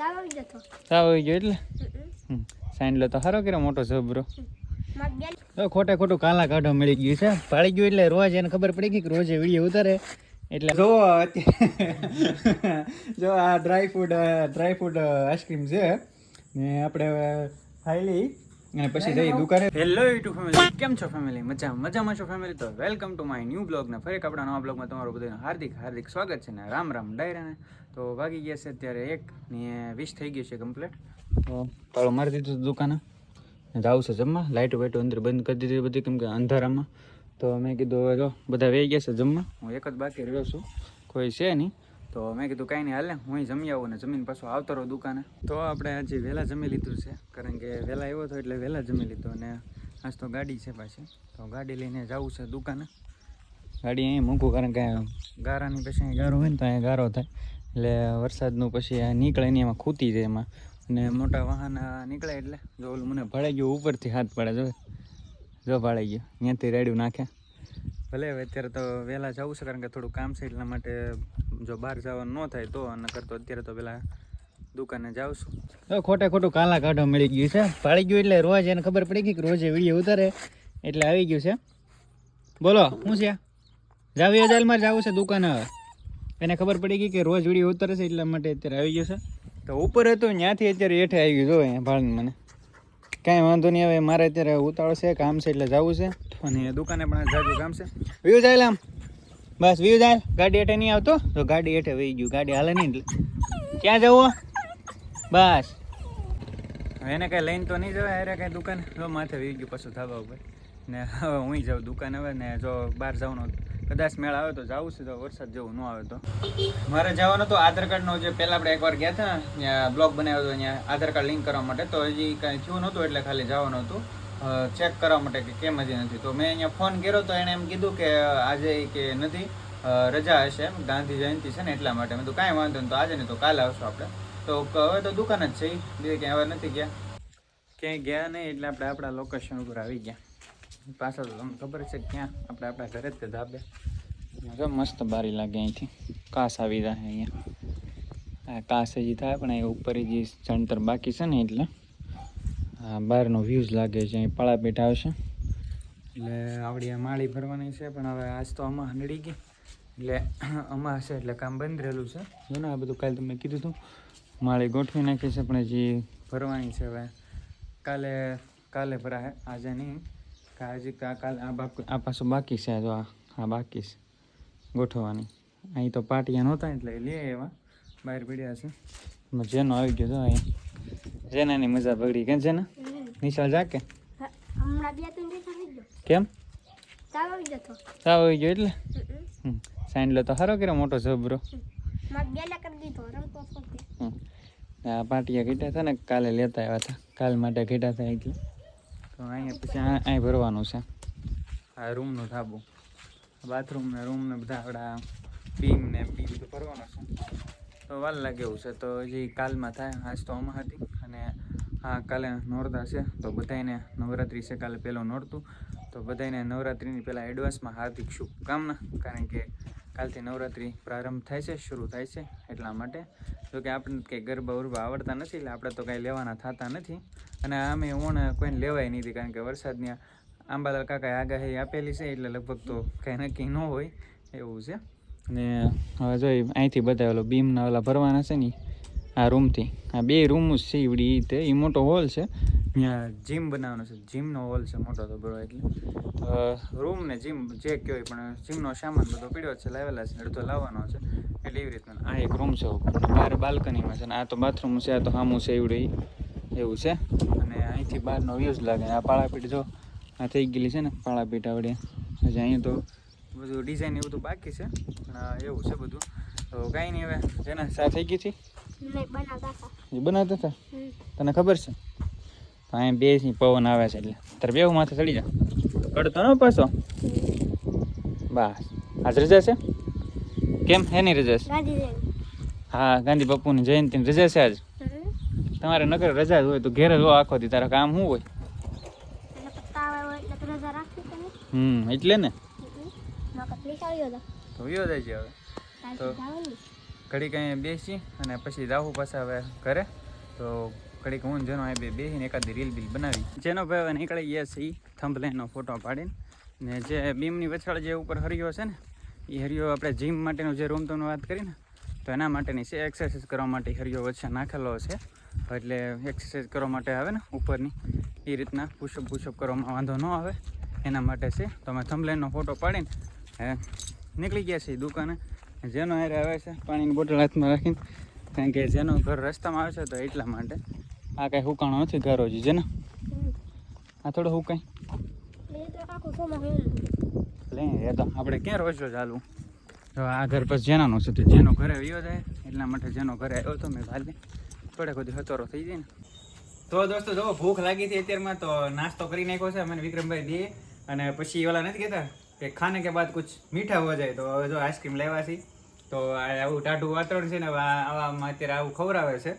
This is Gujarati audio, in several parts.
તાવ આવી જતો તાવ આવી ગયો એટલે? સાઈન લો તો સારો કર્યો મોટો જબરો ખોટે ખોટું કાલા કાઢો મળી ગયું છે. પાડી ગયું એટલે રોજ એને ખબર પડી ગઈ કે રોજે વીડિયો ઉતારે. એટલે જો જો આ dry fruit dry fruit ice cream છે. ને આપણે લઈ. અને પછી જઈ દુકાને. હેલો યુટ્યુબ ફેમિલી કેમ છો ફેમિલી મજા મજામાં છો ફેમિલી તો welcome to my new blog ને ફરી આપણા નવા બ્લોગમાં તમારું બધું હાર્દિક હાર્દિક સ્વાગત છે ને રામ રામ ડાયરાને. તો વાગી ગયા છે અત્યારે એક ને વીસ થઈ ગયું છે કમ્પ્લીટ તો તાળું મારી દીધું દુકાને. જાવું છે જમવા. લાઇટ વાઇટ અંદર બંધ કરી દીધી બધી કેમ કે અંધારામાં. તો મેં કીધું હવે જો બધા વહી ગયા છે જમવા. હું એક જ બાકી રહ્યો છું. કોઈ છે નહીં. તો મેં કીધું કાંઈ નહીં, હાલે, હું જમી આવું ને જમીન પાછો આવતો રહો દુકાને. તો આપણે આજે વહેલા જમી લીધું છે, કારણ કે વહેલા આવ્યો હતો એટલે વહેલા જમી લીધું અને આજ તો ગાડી છે પાછી. તો ગાડી લઈને જવું છે દુકાને. ગાડી અહીં મૂકું, કારણ કે ગારાની પછી અહીં ગારો હોય ને તો અહીંયા ગારો થાય. એટલે વરસાદનું પછી નીકળે નહીં એમાં ખૂતી જાય એમાં. અને મોટા વાહન નીકળે એટલે જો ઓલું મને ભળાઈ ગયું ઉપરથી હાથ પડે જો જો ભળાઈ ગયો ત્યાંથી રેડ્યું નાખે. ભલે હવે અત્યારે તો વહેલા જવું છે કારણ કે થોડું કામ છે એટલા માટે જો બહાર જવાનું ન થાય તો અને કરતો અત્યારે તો પેલા દુકાને જાઉં છું. ખોટે ખોટું કાલા કાઢો મળી ગયું છે. પાડી ગયું એટલે રોજ એને ખબર પડી ગઈ કે રોજે વીડિયો ઉતારે એટલે આવી ગયું છે. બોલો શું છે? જાવી અજાલમાં જવું છે દુકાને હવે. એને ખબર પડી ગઈ કે રોજ વીડિયો ઉતારે છે એટલા માટે અત્યારે આવી ગયું છે. તો ઉપર હતું, ત્યાંથી અત્યારે હેઠે આવી ગયું જો અહીંયા ભાળને મને. કાંઈ વાંધો નહીં, હવે મારે અત્યારે ઉતાવળ છે, કામ છે એટલે જવું છે. અને દુકાને પણ જાજુ કામ છે. વ્યૂ જાય આમ બસ વ્યૂ જાય. ગાડી હેઠે નહીં આવતો? તો ગાડી હેઠે વહી ગયું. ગાડી હાલે નહીં એટલે. ક્યાં જવું? બસ. એને કાંઈ લઈને તો નહીં જવાય અરે કાંઈ દુકાન. જો માથે વહી ગયું પાછું ધાબા ઉપર. ને હવે હું જાઉં દુકાન હવે, ને જો બહાર જવાનું કદાચ મેળ આવે તો જવું છે, તો વરસાદ જેવું ન આવે તો. મારે જવાનું તો આધાર કાર્ડનો જે પહેલાં આપણે એકવાર ગયા હતા ત્યાં બ્લોગ બનાવ્યો હતો, ત્યાં આધાર કાર્ડ લિંક કરવા માટે. તો હજી કાંઈ થયું નહોતું, એટલે ખાલી જવાનું હતું. ચેક કરવા માટે કે કેમ હજી નથી. તો મેં અહીંયા ફોન કર્યો તો એણે એમ કીધું કે આજે કે નથી રજા હશે એમ, ગાંધી જયંતિ છે ને એટલા માટે. મેં તો કાંઈ વાંધો નહીં, તો આજે નહીં તો કાલે આવશું આપણે. તો હવે તો દુકાન જ છે બીજે ક્યાંય હવે નથી ગયા. ક્યાંય ગયા નહીં, એટલે આપણે આપણા લોકેશન ઉપર આવી ગયા. પાછળ તમને ખબર છે ક્યાં? આપણે આપણા ઘરે જ તે ધાબે. મસ્ત બારી લાગે અહીંથી. કાસ આવી જાય અહીંયા. આ કાસ હજી થાય, પણ અહીં ઉપર જે ચણતર બાકી છે ને એટલે. આ બહારનો વ્યૂઝ લાગે છે, અહીં પળાપીઠ આવશે. એટલે આવડી માળી ભરવાની છે, પણ હવે આજ તો આમાં નડી ગઈ. એટલે આમાં હશે એટલે કામ બંધ રહેલું છે. જો આ બધું કાલે તમને કીધું હતું માળી ગોઠવી નાખી છે, પણ હજી ભરવાની છે હવે. કાલે કાલે ભરાય, આજે નહીં. કે હજી કા- કાલે આ બાપ આ પાછું બાકી છે જો આ બાકી છે ગોઠવવાની. અહીં તો પાટિયા નહોતા એટલે લઈ એવા બહાર પડ્યા છે. જેનો આવી ગયો તો અહીં. જેનાની મજા બગડી કેમ છે ને નિશાળ જા કે? કેમ? તાવ આવી ગયો એટલે. સાંડલો તો સારો કર્યો મોટો જબરો પાટિયા ઘીટા હતા ને કાલે લેતા આવ્યા હતા. કાલ માટે ઘીટા હતા એટલે. તો અહીંયા પછી અહીં ભરવાનું છે. આ રૂમનું ધાબું. બાથરૂમ ને રૂમ ને બધા આપણા બીમ ને બી બધું ભરવાનું છે. તો વાર લાગે એવું છે. તો હજી કાલમાં થાય. આજ તો આમાં હતી. અને હા કાલે નોરતા છે. તો બધાને નવરાત્રિ છે. કાલે પહેલું નોરતું. તો બધાને નવરાત્રિની પહેલાં એડવાન્સમાં હાર્દિક શુભકામના. કારણ કે કાલથી નવરાત્રિ પ્રારંભ થાય છે, શરૂ થાય છે એટલા માટે. જો કે આપણને કંઈ ગરબા ઉરબા આવડતા નથી, એટલે આપણે તો કાંઈ લેવાના થતા નથી. અને આમે ઓણ કોઈને લેવાય નથી, કારણ કે વરસાદની આંબાલાલ કાકાએ આગાહી આપેલી છે, એટલે લગભગ તો કાંઈ નક્કી ન હોય. એવું છે. અને હવે જોઈ અહીંથી બધા ઓલો બીમના ઓલા ભરવાના છે ને આ રૂમથી. આ બે રૂમ જ છે ઈવડી ઈ તે. એ મોટો હોલ છે. ત્યાં જીમ બનાવવાનો છે. જીમનો હોલ છે મોટો તો બરો એટલે. રૂમ ને જીમ જે કહેવાય, પણ જીમનો સામાન બધો પીડ્યો છે, લાવેલા છે, અડધો લાવવાનો છે. એટલે એવી રીતના આ એક રૂમ છે ઉપર. બહાર બાલ્કનીમાં છે ને આ તો બાથરૂમ છે આ તો સામું છે એવડું. એવું છે. અને અહીંથી બહારનો વ્યૂઝ લાગે. આ પાળાપીઠ જો આ થઈ ગયેલી છે ને પાળાપીઠ આવડે. હજી અહીંયા તો બધું ડિઝાઇન એવું બધું બાકી છે પણ આ એવું છે બધું. તો કાંઈ નહીં હવે. જેના સા થઈ ગઈ હતી? બનાવતા હતા. એ બનાવતા હતા? હમ. તને ખબર છે? તો અહીંયા બે પવન આવે છે એટલે. તારે બેવું માથે ચડી જા. કડતો ન પાછો? બસ. આજ રજા છે કેમ? એની રજા છે હા ગાંધી બાપુની જયંતિની રજા છે આજ. તમારે નગર રજા હોય તો ઘેર જ હો આખો દી. તારા કામ શું હોય? હમ એટલે ને? તો. વિયો જાય છે હવે. તો-. ઘડીક અહીંયા બેસી અને પછી દાહુ પાછા હવે ઘરે. તો ઘડીક હું જેનો અહીં બે બેસીને એકાદી રીલ બીલ બનાવી. જેનો ભાઈ નીકળી ગયા છે એ થંભલેનો ફોટો પાડીને. ને જે બીમની વછાળ જે ઉપર હર્યો છે ને એ હરિયો આપણે જીમ માટેનો જે રૂમ તમને વાત કરીને તો એના માટેની છે એક્સરસાઇઝ કરવા માટે હરિયો વચ્ચે નાખેલો છે. એટલે એક્સરસાઇઝ કરવા માટે આવે ને ઉપરની એ રીતના પુશઅપ પુશઅપ કરવામાં વાંધો ન આવે. એના માટે છે તો અમે થંભલેનનો ફોટો પાડીને નીકળી ગયા છીએ દુકાને. જેનો હારે આવે છે, પાણીની બોટલ હાથમાં રાખીને, કારણ કે જેનો ઘર રસ્તામાં આવે છે, તો એટલા માટે. આ કાંઈ હુકાણો નથી ઘરો જ જેને? આ થોડું હુકાય. લે, એ તો આપણે ક્યાં રોજો ચાલુ? તો આ ઘર પછી જેનાનો છે તે જેનો ઘરે આવ્યો જાય એટલા માટે જેનો ઘરે આવ્યો તો મેં ભાલે થોડે બધી હતોરો થઈ જાય ને. તો દોસ્તો જો ભૂખ લાગી હતી અત્યારમાં તો નાસ્તો કરી નાખ્યો છે, મને વિક્રમભાઈ દે. અને પછી ઓલા નથી કહેતા કે ખાને કે બાદ કુછ મીઠા હો જાય. તો હવે જો આઈસ્ક્રીમ લેવા છે. તો આવું ટાઢું વાતાવરણ છે ને આવામાં અત્યારે આવું ખવડાવે છે.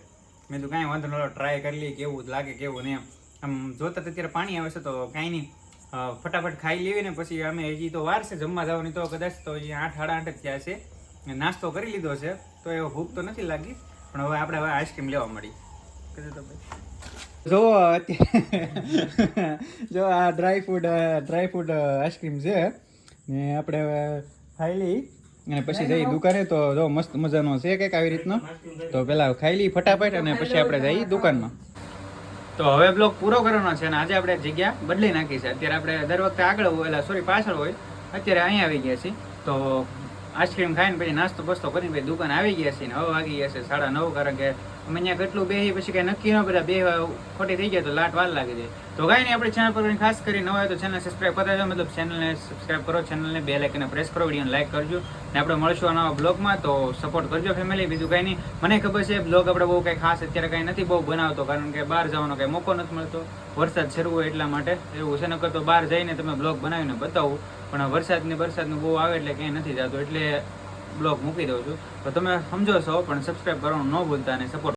મેં તો કાંઈ વાંધો નતો ટ્રાય કરી લઈએ, કેવું લાગે, કેવું નહીં એમ. આમ જોતા અત્યારે પાણી આવે છે, તો કાંઈ નહીં. ફટાફટ ખાઈ લેવી ને પછી અમે હજી તો વાર છે જમવા જવાની તો કદાચ તો હજી આઠ સાડા આઠ જ થયા છે. નાસ્તો કરી લીધો છે, તો એવો ભૂખ તો નથી લાગી, પણ હવે આપણે હવે આઈસ્ક્રીમ લેવા મળી. તો ભાઈ. જો જો આ dry fruit dry fruit ice cream છે, ને આપણે હવે ખાઈ લઈ, અને પછી જઈ દુકાને તો જો મસ્ત મજાનો છે કંઈક આવી રીતનો. તો પેલા ખાઈ લઈ ફટાફટ અને પછી આપણે જઈ દુકાનમાં. તો હવે બ્લોગ પૂરો કરવાનો છે અને આજે આપણે જગ્યા બદલી નાખી છે. અત્યારે આપણે દર વખતે આગળ હોય એટલે સોરી પાછળ હોય. અત્યારે અહીંયા આવી ગયા છીએ. તો આઈસ્ક્રીમ ખાઈને પછી નાસ્તો બસ્તો કરીને પછી દુકાન આવી ગયા છીએ ને વાગી ગયા છે સાડા નવ, કારણ કે અમે અહીંયા કેટલું બેહી પછી કઈ નક્કી ન બધા બે ખોટી થઈ ગયા તો લાટ વાર લાગી જાય તો કાંઈ નહીં, આપણે ચેનલ પર ખાસ કરી હોય તો ચેનલ સબસ્ક્રાઈબ કરતા જાઓ મતલબ ચેનલને સબસ્ક્રાઈબ કરો ચેનલને બે લાઇકને પ્રેસ કરો વિડીયોને લાઈક કરજો. ને આપણે મળશું નવા બ્લોગમાં તો સપોર્ટ કરજો ફેમિલી બીજું કાંઈ નહીં. મને ખબર છે બ્લોગ આપણે બહુ કંઈ ખાસ અત્યારે કાંઈ નથી બહુ બનાવતો, કારણ કે બહાર જવાનો કંઈ મોકો નથી મળતો. વરસાદ શરૂ હોય એટલા માટે. એવું છે, નકર તો બહાર જઈને તમે બ્લોગ બનાવીને બતાવું. પણ વરસાદની વરસાદનું બહુ આવે એટલે કંઈ નથી જતું એટલે બ્લોગ મૂકી દઉં છું. તો તમે સમજો છો, પણ સબસ્ક્રાઈબ કરવાનું ન ભૂલતા અને સપોર્ટ